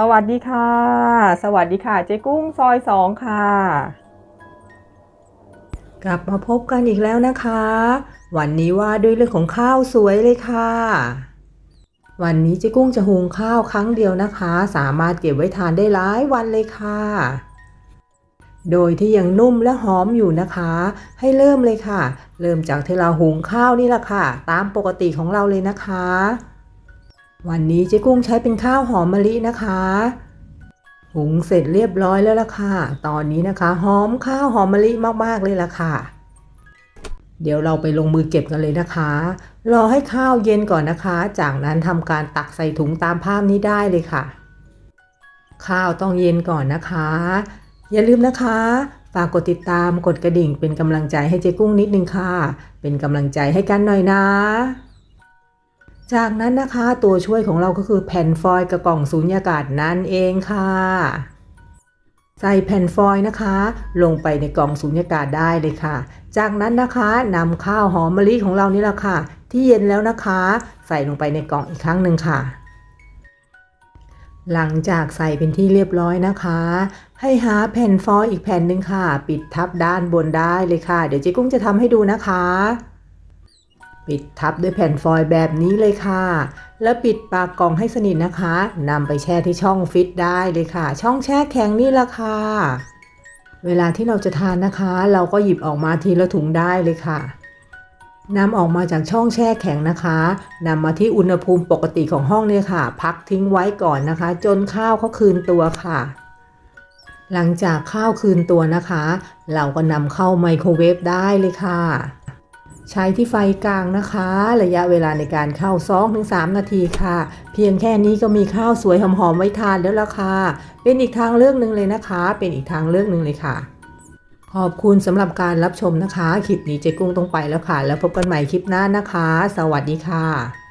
สวัสดีค่ะ สวัสดีค่ะ เจ๊กุ้งซอยสองค่ะ กลับมาพบกันอีกแล้วนะคะ วันนี้ว่าด้วยเรื่องของข้าวสวยเลยค่ะ วันนี้เจ๊กุ้งจะหุงข้าวครั้งเดียวนะคะ สามารถเก็บไว้ทานได้หลายวันเลยค่ะ โดยที่ยังนุ่มและหอมอยู่นะคะ ให้เริ่มเลยค่ะ เริ่มจากที่เราหุงข้าวนี่แหละค่ะ ตามปกติของเราเลยนะคะ วันนี้เจ๊กุ้งใช้เป็นข้าวหอมมะลินะคะหุงเสร็จเรียบร้อยแล้วล่ะค่ะ ตอนนี้นะคะ หอมข้าวหอมมะลิมากๆเลยล่ะค่ะ เดี๋ยวเราไปลงมือเก็บกันเลยนะคะ รอให้ข้าวเย็นก่อนนะคะ จากนั้นทำการตักใส่ถุงตามภาพนี้ได้เลยค่ะ ข้าวต้องเย็นก่อนนะคะ อย่าลืมนะคะ ฝากกดติดตามกดกระดิ่งเป็นกำลังใจให้เจ๊กุ้งนิดนึงค่ะ เป็นกำลังใจให้กันหน่อยนะ จากนั้นนะคะ ตัวช่วยของเราก็คือแผ่นฟอยล์กระกล่องสูญญากาศนั่นเองค่ะ ใส่แผ่นฟอยล์นะคะ ลงไปในกล่องสูญญากาศได้เลยค่ะ จากนั้นนะคะนำข้าวหอมมะลิของเรานี่แหละค่ะ ที่เย็นแล้วนะคะ ใส่ลงไปในกล่องอีกครั้งหนึ่งค่ะ หลังจากใส่เป็นที่เรียบร้อยนะคะ ให้หาแผ่นฟอยล์อีกแผ่นหนึ่งค่ะ ปิดทับด้านบนได้เลยค่ะ เดี๋ยวเจ๊กุ้งจะทำให้ดูนะคะ ปิดทับด้วยแผ่นฟอยล์แบบนี้เลยค่ะ แล้วปิดปากกล่องให้สนิทนะคะนำไปแช่ที่ช่องฟิตได้เลยค่ะ ช่องแช่แข็งนี่ละค่ะ เวลาที่เราจะทานนะคะ เราก็หยิบออกมาทีละถุงได้เลยค่ะนำออกมาจากช่องแช่แข็งนะคะนำมาที่อุณหภูมิปกติของห้องเนี่ยค่ะ พักทิ้งไว้ก่อนนะคะ จนข้าวเขาคืนตัวค่ะ หลังจากข้าวคืนตัวนะคะ เราก็นำเข้าไมโครเวฟได้เลยค่ะ ใช้ที่ไฟกลางนะคะ ระยะเวลาในการเข้า 2-3 นาทีค่ะ เพียงแค่นี้ก็มีข้าวสวยหอมๆไว้ทานแล้วล่ะค่ะ เป็นอีกทางเลือกหนึ่งเลยนะคะ เป็นอีกทางเลือกหนึ่งเลยค่ะ ขอบคุณสำหรับการรับชมนะคะ คลิปนี้เจ๊กุ้งต้องไปแล้วค่ะ แล้วพบกันใหม่คลิปหน้านะคะ สวัสดีค่ะ